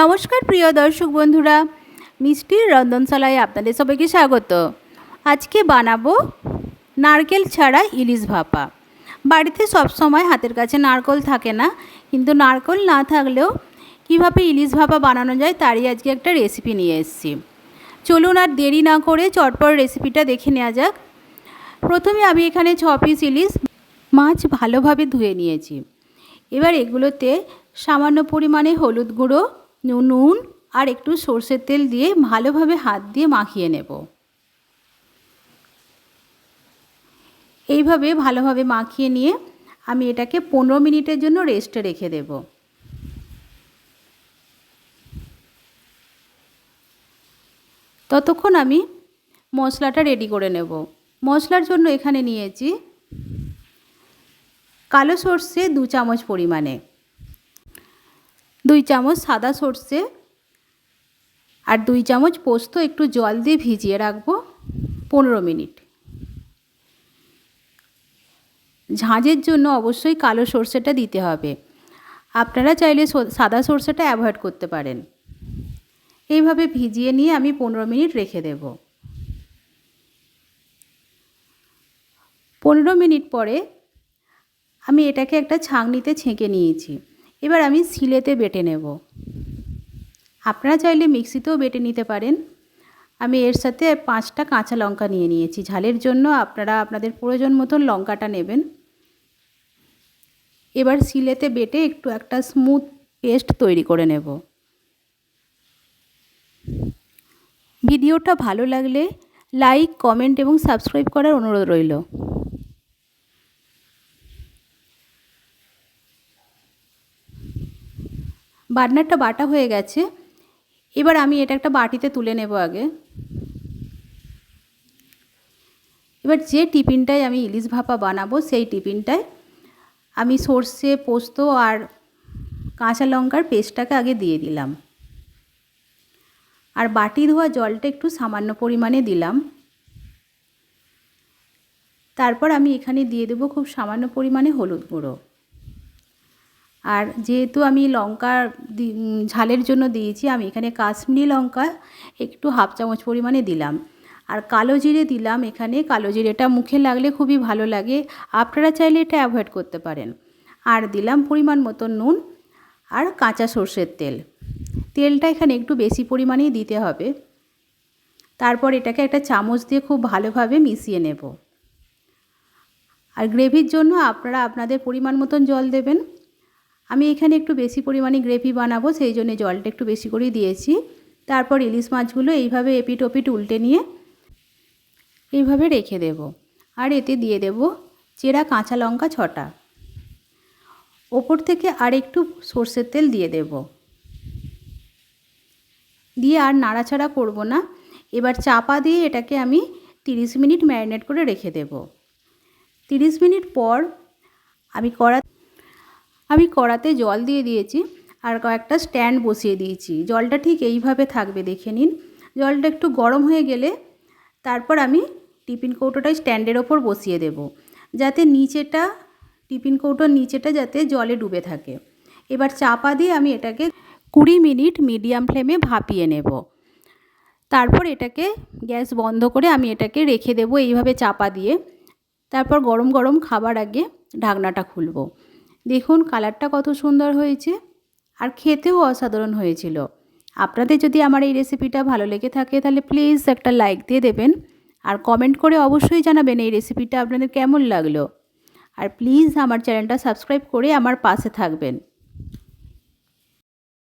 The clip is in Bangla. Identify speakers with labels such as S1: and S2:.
S1: নমস্কার, প্রিয় দর্শক বন্ধুরা। মিষ্টির রন্ধনশালায় আপনাদের সবাইকে স্বাগত। আজকে বানাবো নারকেল ছাড়া ইলিশ ভাপা। বাড়িতে সব সময় হাতের কাছে নারকল থাকে না, কিন্তু নারকল না থাকলেও কীভাবে ইলিশ ভাপা বানানো যায় তারই আজকে একটা রেসিপি নিয়ে এসেছি। চলুন আর দেরি না করে চটপট রেসিপিটা দেখে নেওয়া যাক। প্রথমে আমি এখানে ছ পিস ইলিশ মাছ ভালোভাবে ধুয়ে নিয়েছি। এবার এগুলোতে সামান্য পরিমাণে হলুদ গুঁড়ো নুন আর একটু সর্ষের তেল দিয়ে ভালোভাবে হাত দিয়ে মাখিয়ে নেব। এইভাবে ভালোভাবে মাখিয়ে নিয়ে আমি এটাকে পনেরো মিনিটের জন্য রেস্টে রেখে দেব। ততক্ষণ আমি মশলাটা রেডি করে নেব। মশলার জন্য এখানে নিয়েছি কালো সর্ষে দু চামচ পরিমাণে। দুই চামচ সাদা সর্ষে আর দুই চামচ পোস্ত একটু জল দিয়ে ভিজিয়ে রাখব পনেরো মিনিট। ঝাঁঝের জন্য অবশ্যই কালো সর্ষেটা দিতে হবে। আপনারা চাইলে সাদা সর্ষেটা অ্যাভয়েড করতে পারেন। এইভাবে ভিজিয়ে নিয়ে আমি পনেরো মিনিট রেখে দেব। পনেরো মিনিট পরে আমি এটাকে একটা ছাঁকনিতে ছেঁকে নিয়েছি। এবার আমি শিলেতে বেটে নেব। আপনারা চাইলে মিক্সিতেও বেটে নিতে পারেন। আমি এর সাথে পাঁচটা কাঁচা লঙ্কা নিয়ে নিয়েছি। ঝালের জন্য আপনারা আপনাদের প্রয়োজন মতন লঙ্কাটা নেবেন। এবার শিলেতে বেটে একটু একটা স্মুথ পেস্ট তৈরি করে নেব। ভিডিওটা ভালো লাগলে লাইক, কমেন্ট এবং সাবস্ক্রাইব করার অনুরোধ রইল। বাটনারটা বাটা হয়ে গেছে। এবার আমি এটা একটা বাটিতে তুলে নেব আগে। এবার যে টিফিনটায় আমি ইলিশ ভাপা বানাবো, সেই টিফিনটায় আমি সর্ষে, পোস্ত আর কাঁচা লঙ্কার পেস্টটাকে আগে দিয়ে দিলাম। আর বাটি ধোয়া জলটা একটু সামান্য পরিমাণে দিলাম। তারপর আমি এখানে দিয়ে দেবো খুব সামান্য পরিমাণে হলুদ গুঁড়ো। আর যেহেতু আমি লঙ্কা ঝালের জন্য দিয়েছি, আমি এখানে কাশ্মীরি লঙ্কা একটু হাফ চামচ পরিমাণে দিলাম। আর কালো জিরে দিলাম এখানে। কালো জিরেটা মুখে লাগলে খুবই ভালো লাগে। আপনারা চাইলে এটা অ্যাভয়েড করতে পারেন। আর দিলাম পরিমাণ মতো নুন আর কাঁচা সর্ষের তেল। তেলটা এখানে একটু বেশি পরিমাণেই দিতে হবে। তারপর এটাকে একটা চামচ দিয়ে খুব ভালোভাবে মিশিয়ে নেব। আর গ্রেভির জন্য আপনারা আপনাদের পরিমাণ মতন জল দেবেন। আমি এখানে একটু বেশি পরিমাণে গ্রেভি বানাবো, সেই জন্য জলটা একটু বেশি করেই দিয়েছি। তারপর ইলিশ মাছগুলো এইভাবে এপিট ওপিট উল্টে নিয়ে এইভাবে রেখে দেব। আর এতে দিয়ে দেব চেরা কাঁচা লঙ্কা ছটা। ওপর থেকে আর একটু সর্ষের তেল দিয়ে দেব। দিয়ে আর নাড়াচাড়া করব না। এবার চাপা দিয়ে এটাকে আমি তিরিশ মিনিট ম্যারিনেট করে রেখে দেব। তিরিশ মিনিট পর আমি কড়া আমি কড়াতে জল দিয়ে দিয়েছি আর কয়েকটা স্ট্যান্ড বসিয়ে দিয়েছি। জলটা ঠিক এইভাবে থাকবে, দেখে নিন। জলটা একটু গরম হয়ে গেলে তারপর আমি টিফিন কৌটোটাই স্ট্যান্ডের ওপর বসিয়ে দেব, যাতে নিচেটা, টিফিন কৌটোর নিচেটা যাতে জলে ডুবে থাকে। এবার চাপা দিয়ে আমি এটাকে কুড়ি মিনিট মিডিয়াম ফ্লেমে ভাপিয়ে নেব। তারপর এটাকে গ্যাস বন্ধ করে আমি এটাকে রেখে দেবো এইভাবে চাপা দিয়ে। তারপর গরম গরম খাবার আগে ঢাকনাটা খুলবো। দেখুন কালারটা কত সুন্দর হয়েছে। আর খেতেও অসাধারণ হয়েছিল। আপনাদের যদি আমার এই রেসিপিটা ভালো লেগে থাকে তাহলে প্লিজ একটা লাইক দিয়ে দেবেন। আর কমেন্ট করে অবশ্যই জানাবেন এই রেসিপিটা আপনাদের কেমন লাগল। আর প্লিজ আমার চ্যানেলটা সাবস্ক্রাইব করে আমার পাশে থাকবেন।